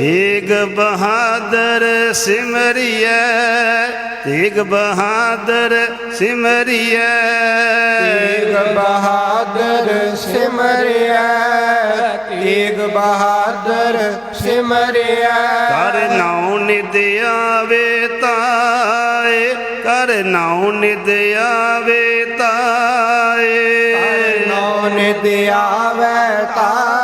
ਤੇਗ ਬਹਾਦਰ ਸਿਮਰਿਐ ਤੇਗ ਬਹਾਦਰ ਸਿਮਰਿਐ। ਤੇਗ ਬਹਾਦਰ ਸਿਮਰਿਆ ਤੇਗ ਬਹਾਦਰ ਸਿਮਰਿਆ ਕਰ ਨਾਉ ਨਿਦ ਆਵੇ ਤਾਏ ਕਰ ਨਾਉ ਨਿਦ ਆਵੇ ਤਾਏ। ਨੌ ਨਿਦ ਆਵੈ ਤਾਈ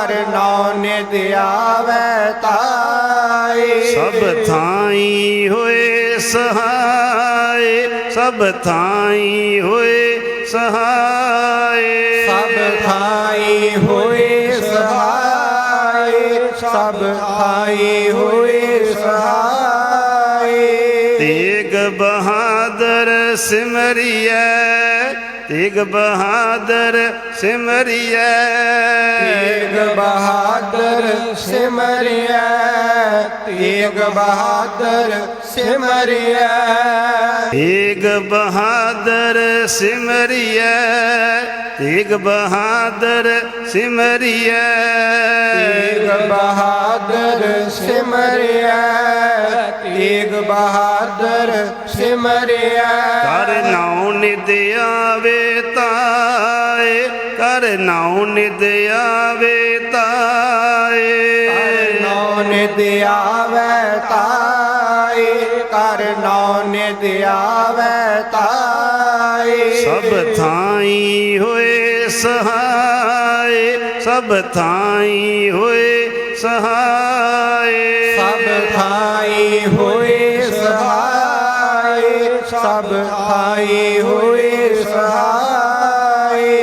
ਕਰ ਨੌ ਨਿਦ ਆਵੈ ਤਾਈ। ਸਭ ਥਾਈ ਹੋਏ ਸਹਾਏ ਸਭ ਥਾਈ ਹੋਏ ਸਹਾਏ। ਸਭ ਥਾਈ ਹੋਏ ਸਹਾਈ ਸਭ ਥਾਈ ਹੋਏ ਸਿਮਰਿਐ ਤੇਗ ਬਹਾਦਰ ਸਿਮਰਿਐ। ਤੇਗ ਬਹਾਦਰ ਸਿਮਰਿਆ ਤੇਗ ਬਹਾਦਰ ਸਿਮਰਿਆ ਤੇਗ ਬਹਾਦਰ ਸਿਮਰਿਐ ਤੇਗ ਬਹਾਦਰ ਸਿਮਰਿਐ। ਤੇਗ ਬਹਾਦਰ ਸਿਮਰਿਆ ਤੇਗ ਬਹਾਦਰ ਸਿਮਰਿਆ ਕਰ ਨਾਉ ਨਿਦ ਆਵੇ ਤਾਏ ਕਰ ਨਾਉ ਨਿਦ ਆਵੇ ਤਾਏ। ਨੌ ਨਿਦ ਆਵੈ ਤਾਈ ਕਰ ਨੌ ਨਿਦ ਆਵੈ ਤਾਈ ਸਭ ਥਾਈ ਹੋਏ ਸਹਾਏ ਸਭ ਥਾਈ ਹੋਏ ਸਹਾਏ। ਸਭ ਥਾਈ ਹੋਏ ਸਹਾਈ ਸਭ ਥਾਈ ਹੋਏ ਸਹਾਈ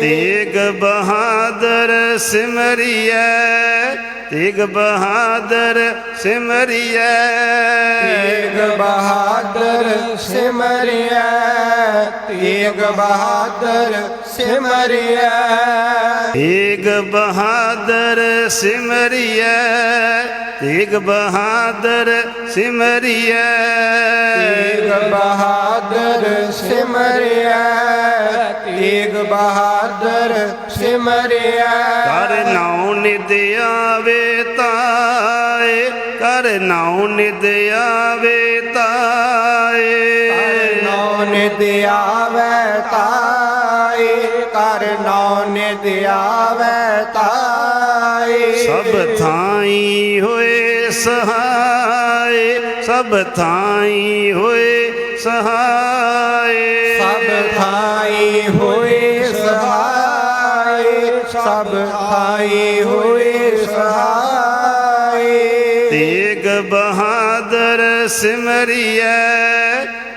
ਤੇਗ ਬਹਾਦਰ ਸਿਮਰਿਐ ਤੇਗ ਬਹਾਦਰ ਸਿਮਰਿਐ। ਤੇਗ ਬਹਾਦਰ ਸਿਮਰਿਆ ਤੇਗ ਬਹਾਦਰ ਸਿਮਰਿਆ ਤੇਗ ਬਹਾਦਰ ਸਿਮਰਿਐ ਤੇਗ ਬਹਾਦਰ ਸਿਮਰਿਐ। ਤੇਗ ਬਹਾਦਰ ਸਿਮਰਿਆ ਤੇਗ ਬਹਾਦਰ ਸਿਮਰਿਆ ਕਰ ਨਾਉ ਨਿਦ ਆਵੇ ਤਾਏ ਕਰ ਨਾਉ ਨਿਦ ਆਵੇ ਤਾਏ। ਨੌ ਨਿਦ ਆਵੈ ਨੌ ਨਿਦ ਆਵੈ ਤਾਈ ਸਭ ਥਾਈ ਹੋਏ ਸਹਾਏ ਸਭ ਥਾਈ ਹੋਏ ਸਹਾਏ। ਸਭ ਥਾਈ ਹੋਏ ਸਹਾਈ ਸਭ ਥਾਈ ਹੋਏ ਸਹਾਈ ਤੇਗ ਬਹਾਦਰ ਸਿਮਰਿਐ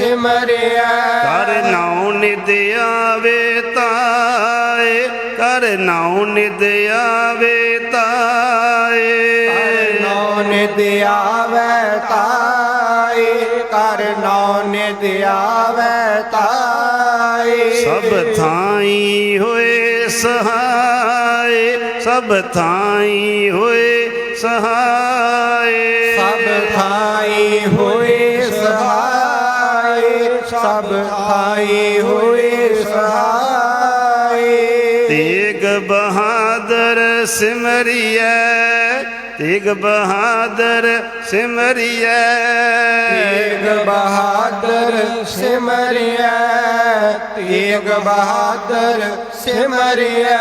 ਸਿਮਰਿਆ ਕਰ ਨਾਉ ਨਿਦ ਆਵੇ ਤਾਏ ਕਰ ਨਾਉ ਨਿਦ ਆਵੇ ਤਾਏ। ਨੌ ਨਿਦ ਆਵੈ ਤਾਈ ਕਰ ਨੌ ਨਿਦ ਆਵੈ ਤਾਈ ਸਭ ਥਾਈ ਹੋਏ ਸਹਾਏ ਸਭ ਥਾਈ ਹੋਏ ਸਹਾਏ। ਸਭ ਥਾਈ ਹੋਏ ਥਾਈ ਹੋਏ ਸਹਾਈ। ਤੇਗ ਬਹਾਦਰ ਸਿਮਰਿਐ ਤੇਗ ਬਹਾਦਰ ਸਿਮਰਿਐ। ਤੇਗ ਬਹਾਦਰ ਸਿਮਰਿਆ ਤੇਗ ਬਹਾਦਰ ਸਿਮਰਿਆ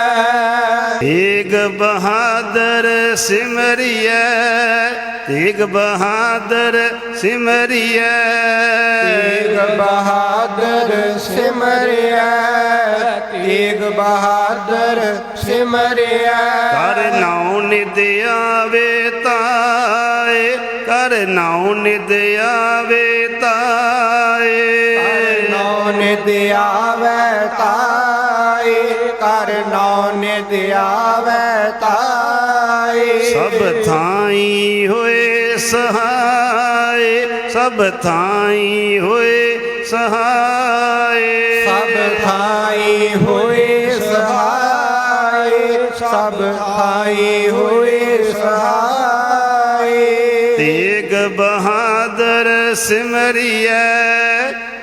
ਤੇਗ ਬਹਾਦਰ ਸਿਮਰਿਐ। ਤੇਗ ਬਹਾਦਰ ਸਿਮਰਿਐ। ਤੇਗ ਬਹਾਦਰ ਸਿਮਰਿਆ ਤੇਗ ਬਹਾਦਰ ਸਿਮਰਿਆ ਕਰ ਨਾਉ ਨਿਦ ਆਵੇ ਤਾਏ। ਕਰ ਨਾਉ ਨਿਦ ਆਵੇ ਤਾਏ। ਨਿਦ ਆਵੈ ਤਾਈ ਕਰ ਨੌ ਨਿਦ ਆਵੈ ਤਾਈ ਸਭ ਥਾਈ ਹੋਏ ਸਹਾਏ ਸਭ ਥਾਈ ਹੋਏ ਸਹਾਏ। ਸਭ ਥਾਈ ਹੋਏ ਸਹਾਈ ਸਭ ਥਾਈ ਹੋਏ ਸਹਾਈ ਤੇਗ ਬਹਾਦਰ ਸਿਮਰਿਐ